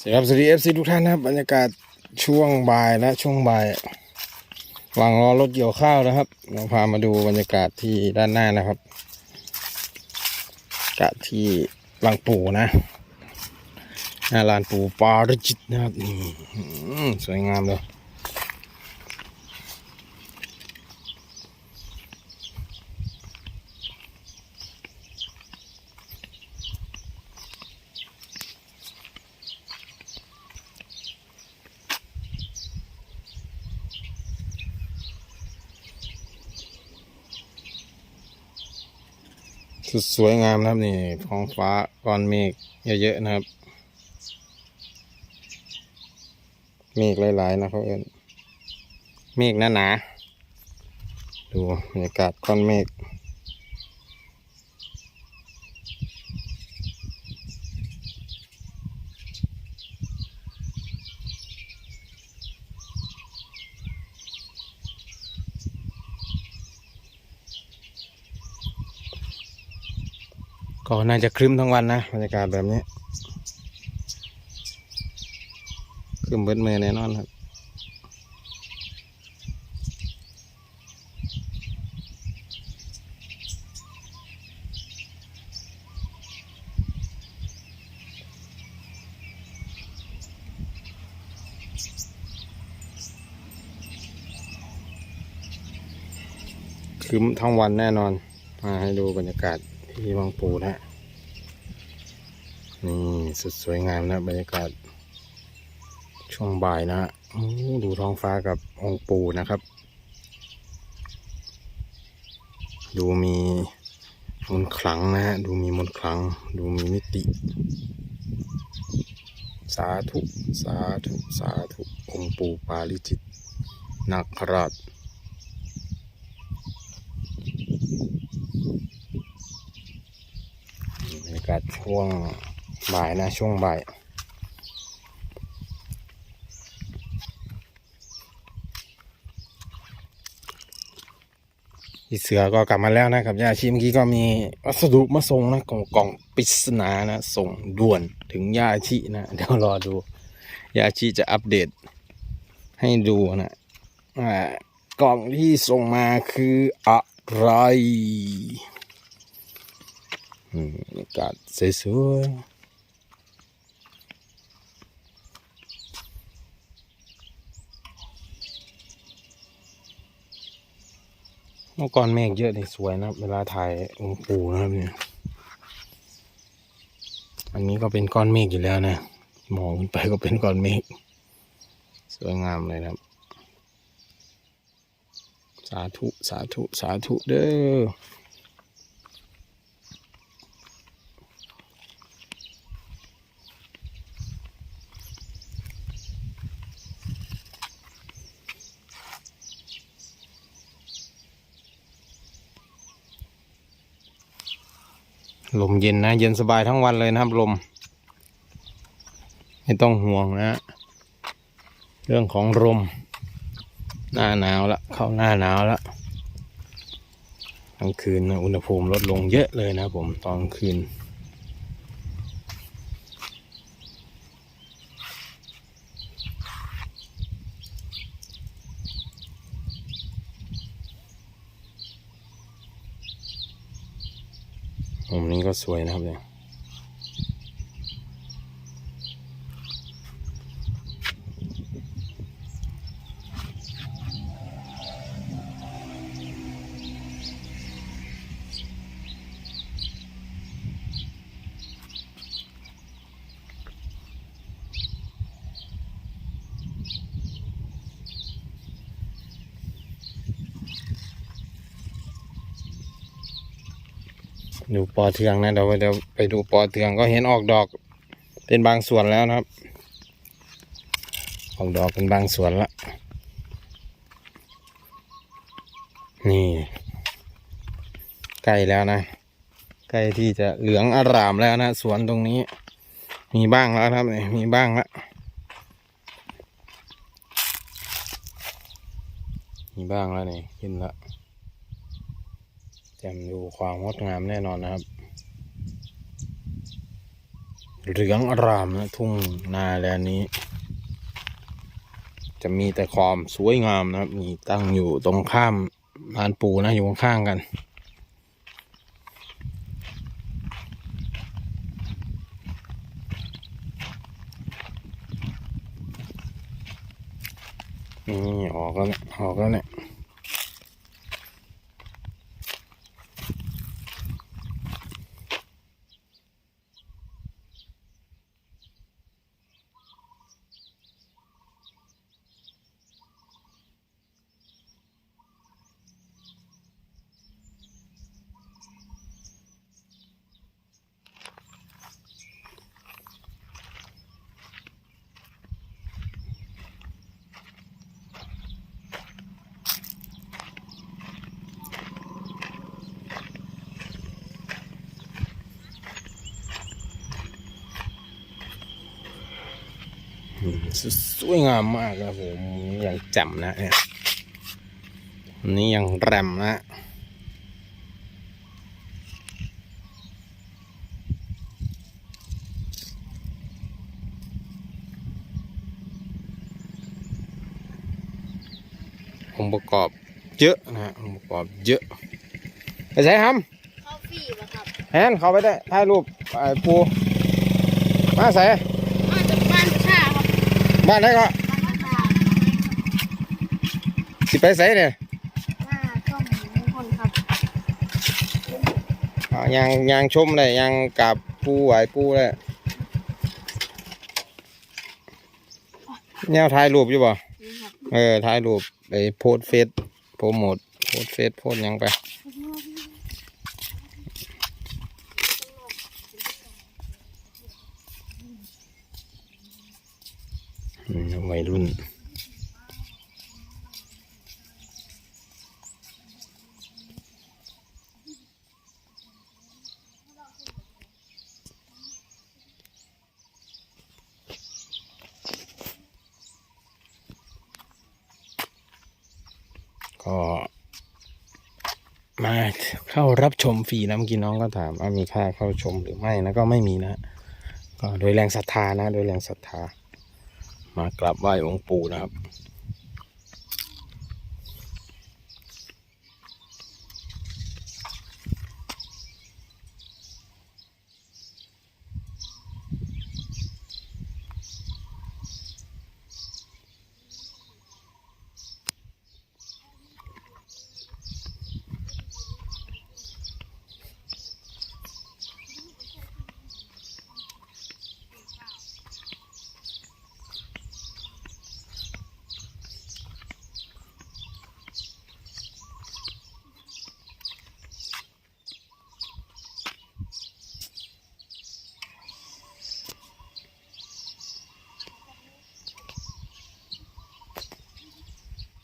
สวัสดีครับสวัสดีเอฟซีทุกท่านนะครับบรรยากาศช่วงบ่ายและช่วงบ่ายหลังรอรถเกี่ยวข้าวนะครับเราพามาดูบรรยากาศที่ด้านหน้านะครับกะที่ลังปูนะหน้าลานปูปาริจิตนะครับสวยงามเลย สุดสวยงามนะครับนี่ท้องฟ้าก้อนเมฆเยอะๆนะครับ เมฆหลายๆนะเขาเอิ้นเมฆหนาๆดูบรรยากาศก้อนเมฆ ก็น่าจะครึ้มทั้งวันนะบรรยากาศแบบนี้ครึ้มเบิดมือแน่นอนครับคึ้มทั้งวันแน่นอนมาให้ดูบรรยากาศ ที่วังปูนะฮะนี่สุดสวยงามนะบรรยากาศ ช่วงบ่ายนะฮะดูท้องฟ้ากับองค์ปูนะครับ ดูมีมนต์ขลังนะฮะดูมีมนต์ขลัง ดูมีมิติ สาธุ สาธุ สาธุ องค์ปูปาลิจิตนาคราช บรรยา กาศช่วงบ่ายนะช่วงบ่ายพี่เสือก็กลับมาแล้วนะครับยาชีเมื่อกี้ก็มีวัสดุมาส่งนะกล่องกล่องปริศนานะส่งด่วนถึงยาชีนะ เดี๋ยวรอดูยาชีจะอัปเดต ให้ดูนะอ่ากล่องที่ส่งมาคืออะไร อากาศสวยเมื่อก่อนเมฆเยอะนี่สวยนะเวลาถ่ายองค์ปู่นะครับเนี่ย อันนี้ก็เป็นก้อนเมฆอยู่แล้วนะ มองขึ้นไปก็เป็นก้อนเมฆสวยงามเลยครับ สาธุ สาธุ สาธุเด้อ ลมเย็นนะ เย็นสบายทั้งวันเลยนะครับลม ไม่ต้องห่วงนะ เรื่องของลม หน้าหนาวละเข้าหน้าหนาวละกลางคืนนะอุณหภูมิลดลงเยอะเลยนะผมตอนคืน มุมนี้ก็สวยนะครับเนี่ย ดูปอเทืองนะเดี๋ยวเดี๋ยวไปดูปอเทืองก็เห็นออกดอกเป็นบางส่วนแล้วนะครับ ออกดอกเป็นบางส่วนละนี่ใกล้แล้วนะใกล้ที่จะเหลืองอร่ามแล้วนะสวนตรงนี้ มีบ้างแล้วครับนี่มีบ้างละมีบ้างแล้วนี่ขึ้นละ แจ่มดูความงดงามแน่นอนนะครับ เหลืองอารามนะทุ่งนาแลนนี้ จะมีแต่ความสวยงามนะครับ มีตั้งอยู่ตรงข้ามลานปูนะอยู่ข้างๆกันนี่ออกแล้วเนี่ยออกแล้วเนี่ย สสวยงามมากครับผมอย่างแจ่มนะเนี่ยอันนี้ยังแรมนะองค์ประกอบเยอะนะฮะองค์ประกอบเยอะไปใช้ทเข้าฟรีป่ะครับำแฮนเขาไปได้ถ่ายรูปไอ้ปูมาใส่ มาจากบ้านประชาครับ บ้านไหนก็บ้านประชาสิไปใส่เนี่ยหน้าช่องมงคลครับอ่ายังยังชมเลยยังกับปูไหวปูเลยแนวถ่ายรูปอยู่บ่นี่ครับเออถ่ายรูปไปโพสต์เฟซโปรโมทโพสต์เฟซโพสต์หยังไปอืม วัยรุ่น ก็มาเข้ารับชมฟรีนะเมื่อกี้น้องก็ถามว่ามีค่าเข้าชมหรือไม่นะก็ไม่มีนะก็โดยแรงศรัทธานะ โดยแรงศรัทธา มากราบไหว้องค์ปู่นะครับ